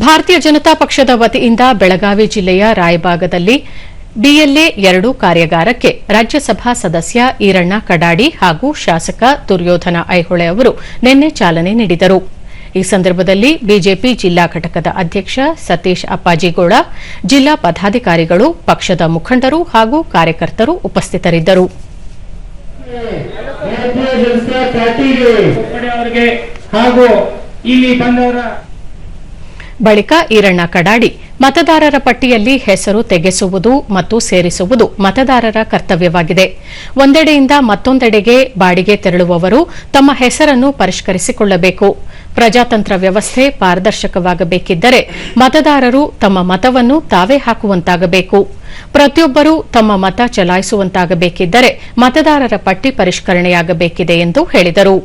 ಭಾರತೀಯ ಜನತಾ ಪಕ್ಷದ ವತಿಯಿಂದ ಬೆಳಗಾವಿ ಜಿಲ್ಲೆಯ ರಾಯಭಾಗದಲ್ಲಿ ಬಿಎಲ್ಎ ಎರಡು ಕಾರ್ಯಾಗಾರಕ್ಕೆ ರಾಜ್ಯಸಭಾ ಸದಸ್ಯ ಈರಣ್ಣ ಕಡಾಡಿ ಹಾಗೂ ಶಾಸಕ ದುರ್ಯೋಧನ ಐಹೊಳೆ ಅವರು ನಿನ್ನೆ ಚಾಲನೆ ನೀಡಿದರು. ಈ ಸಂದರ್ಭದಲ್ಲಿ ಬಿಜೆಪಿ ಜಿಲ್ಲಾ ಘಟಕದ ಅಧ್ಯಕ್ಷ ಸತೀಶ್ ಅಪ್ಪಾಜಿಗೌಡ, ಜಿಲ್ಲಾ ಪದಾಧಿಕಾರಿಗಳು, ಪಕ್ಷದ ಮುಖಂಡರು ಹಾಗೂ ಕಾರ್ಯಕರ್ತರು ಉಪಸ್ಥಿತರಿದ್ದರು. ಬಳಿಕ ಈರಣ್ಣ ಕಡಾಡಿ, ಮತದಾರರ ಪಟ್ಟಿಯಲ್ಲಿ ಹೆಸರು ತೆಗೆಸುವುದು ಮತ್ತು ಸೇರಿಸುವುದು ಮತದಾರರ ಕರ್ತವ್ಯವಾಗಿದೆ. ಒಂದೆಡೆಯಿಂದ ಮತ್ತೊಂದೆಡೆಗೆ ಬಾಡಿಗೆ ತೆರಳುವವರು ತಮ್ಮ ಹೆಸರನ್ನು ಪರಿಷ್ಕರಿಸಿಕೊಳ್ಳಬೇಕು. ಪ್ರಜಾತಂತ್ರ ವ್ಯವಸ್ಥೆ ಪಾರದರ್ಶಕವಾಗಬೇಕಿದ್ದರೆ ಮತದಾರರು ತಮ್ಮ ಮತವನ್ನು ತಾವೇ ಹಾಕುವಂತಾಗಬೇಕು. ಪ್ರತಿಯೊಬ್ಬರೂ ತಮ್ಮ ಮತ ಚಲಾಯಿಸುವಂತಾಗಬೇಕಿದ್ದರೆ ಮತದಾರರ ಪಟ್ಟಿ ಪರಿಷ್ಕರಣೆಯಾಗಬೇಕಿದೆ ಎಂದು ಹೇಳಿದರು.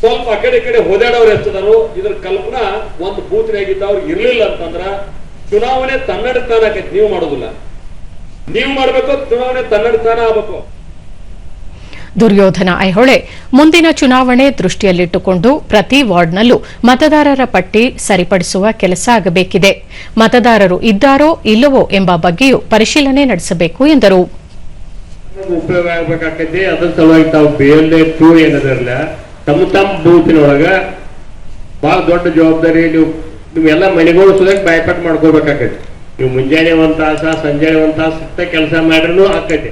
ಸ್ವಲ್ಪ ಆ ಕಡೆ ಕಡೆ ಓದಾಡೋರು ಎತ್ತದಾರು ಇದ್ರ ಕಲ್ಪನಾ ಒಂದು ಬೂತ್ನಾಗಿದ್ದವ್ರು ಇರ್ಲಿಲ್ಲ ಅಂತಂದ್ರ ಚುನಾವಣೆ ತನ್ನಡತಾನ ಆಕೈತಿ. ನೀವು ಮಾಡೋದಿಲ್ಲ. ನೀವು ಮಾಡ್ಬೇಕು ಚುನಾವಣೆ ತನ್ನಡತಾನ ಆಗ್ಬೇಕು. ದುರ್ಯೋಧನ ಐಹೊಳೆ ಮುಂದಿನ ಚುನಾವಣೆ ದೃಷ್ಟಿಯಲ್ಲಿಟ್ಟುಕೊಂಡು ಪ್ರತಿ ವಾರ್ಡ್ನಲ್ಲೂ ಮತದಾರರ ಪಟ್ಟಿ ಸರಿಪಡಿಸುವ ಕೆಲಸ ಆಗಬೇಕಿದೆ. ಮತದಾರರು ಇದ್ದಾರೋ ಇಲ್ಲವೋ ಎಂಬ ಬಗ್ಗೆಯೂ ಪರಿಶೀಲನೆ ನಡೆಸಬೇಕು ಎಂದರು. ತಮ್ಮ ತಮ್ಮ ಬೂತಿನೊಳಗ ಬಹಳ ದೊಡ್ಡ ಜವಾಬ್ದಾರಿ ನೀವು ನೀವೆಲ್ಲ ಮನೆಗಳು ಬಾಯ್ಪಾಟ್ ಮಾಡ್ಕೋಬೇಕಾಕೈತಿ ನೀವು ಮುಂಜಾನೆ ಒಂದು ತಾಸ, ಸಂಜೆ ಒಂದ್ ತಾಸ ಕೆಲಸ ಮಾಡ್ರೂ ಆಕೈತಿ